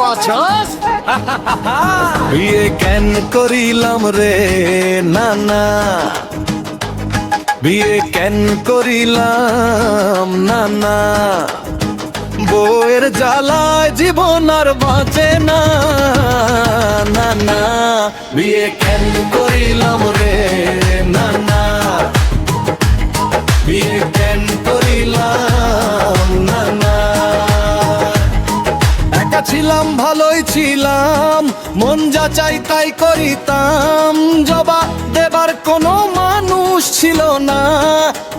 পাছাস বিয়ে কেন করিলাম রে, না বিয়ে কেন করিলাম, না না। বউয়ের জ্বালায় জীবন আর বাঁচে না না। বিয়ে কেন করিলাম ছিলাম, ভালোই ছিলাম। মন যা চাই তাই করিতাম। জবাব দেবার কোনো মানুষ ছিল না।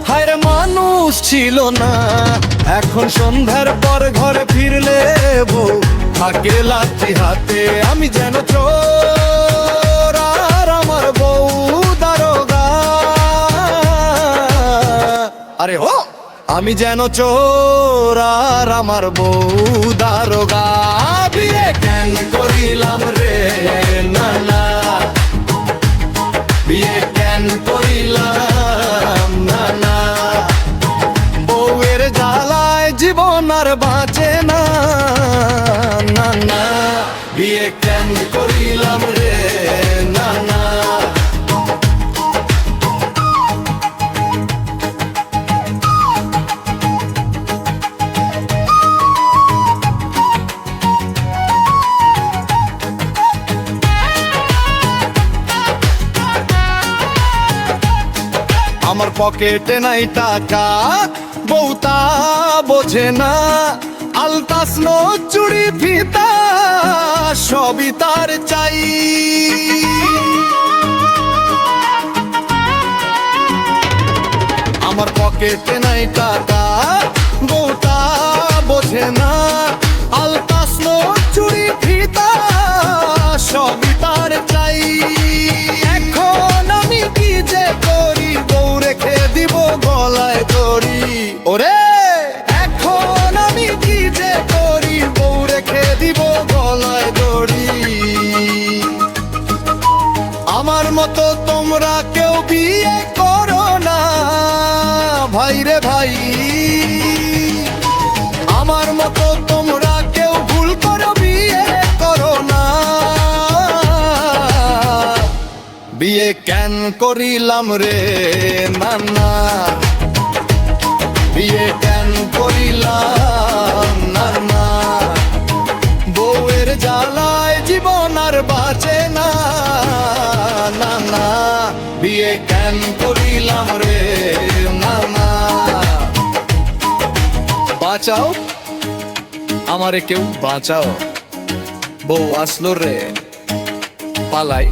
হায় মানুষ ছিল না। এখন সন্ধ্যার পর ঘরে ফিরলে বউ। থাকে লাঠি হাতে, আমি যেন চোর। আর আমার বউ দারোগা। আরে হো! আমি যেন চোর আর আমার বউ দারোগা। বিয়ে কেন করিলাম রে, না না। বিয়ে কেন করিলাম, না না। বউয়ের জ্বালায় জীবন আর বাঁচে না না না। বিয়ে কেন করিলাম রে, না না। আমার পকেটে নাই টাকা। বউতা বোঝে না, আলতাস নো চুড়ি, ফিতা, সবই তার চাই। আমার পকেটে নাই টাকা বউটা বোঝে না বিয়ে করো না। ভাই রে ভাই, আমার মতো তোমরা কেউ ভুল করো বিয়ে করো না। বিয়ে কেন করিলাম রে নানা? বিয়ে কেন করিলাম নানা? বউয়ের জ্বালায় জীবন আর বাঁচে না। না না কেন করিলাম রে না বাঁচাও। আমারে কেউ বাঁচাও। বউ আসলো রে। পালাই।